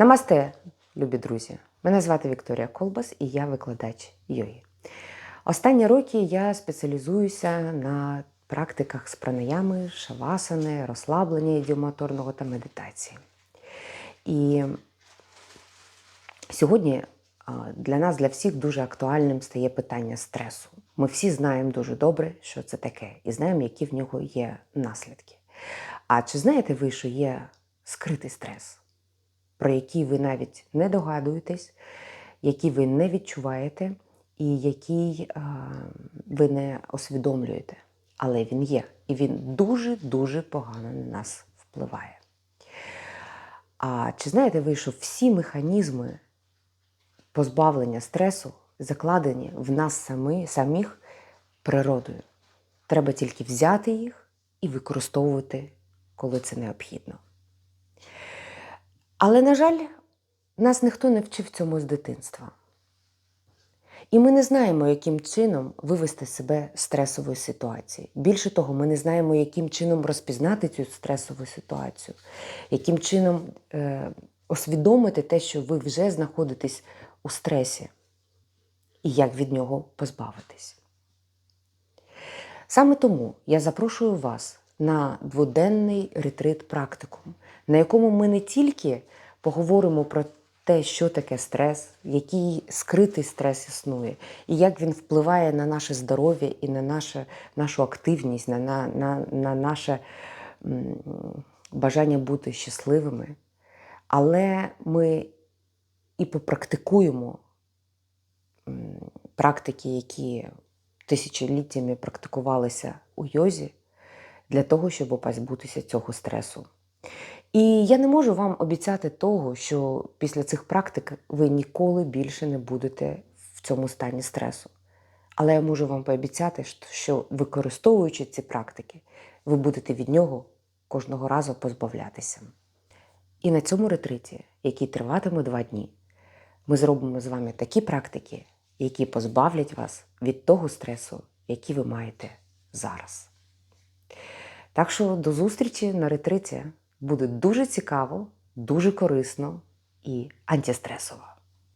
Намасте, любі друзі! Мене звати Вікторія Колбас і я викладач йоги. Останні роки я спеціалізуюся на практиках з пранаями, шавасани, розслаблення ідіомоторного та медитації. І сьогодні для нас, для всіх, дуже актуальним стає питання стресу. Ми всі знаємо дуже добре, що це таке, і знаємо, які в нього є наслідки. А чи знаєте ви, що є скритий стрес, про який ви навіть не догадуєтесь, який ви не відчуваєте, і який а, ви не усвідомлюєте? Але він є, і він дуже-дуже погано на нас впливає. А чи знаєте ви, що всі механізми позбавлення стресу закладені в нас самі, самих природою? Треба тільки взяти їх і використовувати, коли це необхідно. Але, на жаль, нас ніхто не вчив цьому з дитинства. І ми не знаємо, яким чином вивести себе з стресової ситуації. Більше того, ми не знаємо, яким чином розпізнати цю стресову ситуацію, яким чином е, усвідомити те, що ви вже знаходитесь у стресі, і як від нього позбавитись. Саме тому я запрошую вас на дводенний ретрит практикум, на якому ми не тільки поговоримо про те, що таке стрес, який скритий стрес існує, і як він впливає на наше здоров'я і на наше, нашу активність, на, на, на, на наше м, бажання бути щасливими. Але ми і попрактикуємо практики, які тисячоліттями практикувалися у йозі, для того, щоб позбутися цього стресу. І я не можу вам обіцяти того, що після цих практик ви ніколи більше не будете в цьому стані стресу. Але я можу вам пообіцяти, що використовуючи ці практики, ви будете від нього кожного разу позбавлятися. І на цьому ретриті, який триватиме два дні, ми зробимо з вами такі практики, які позбавлять вас від того стресу, який ви маєте зараз. Так що до зустрічі на ретриті буде дуже цікаво, дуже корисно і антистресово.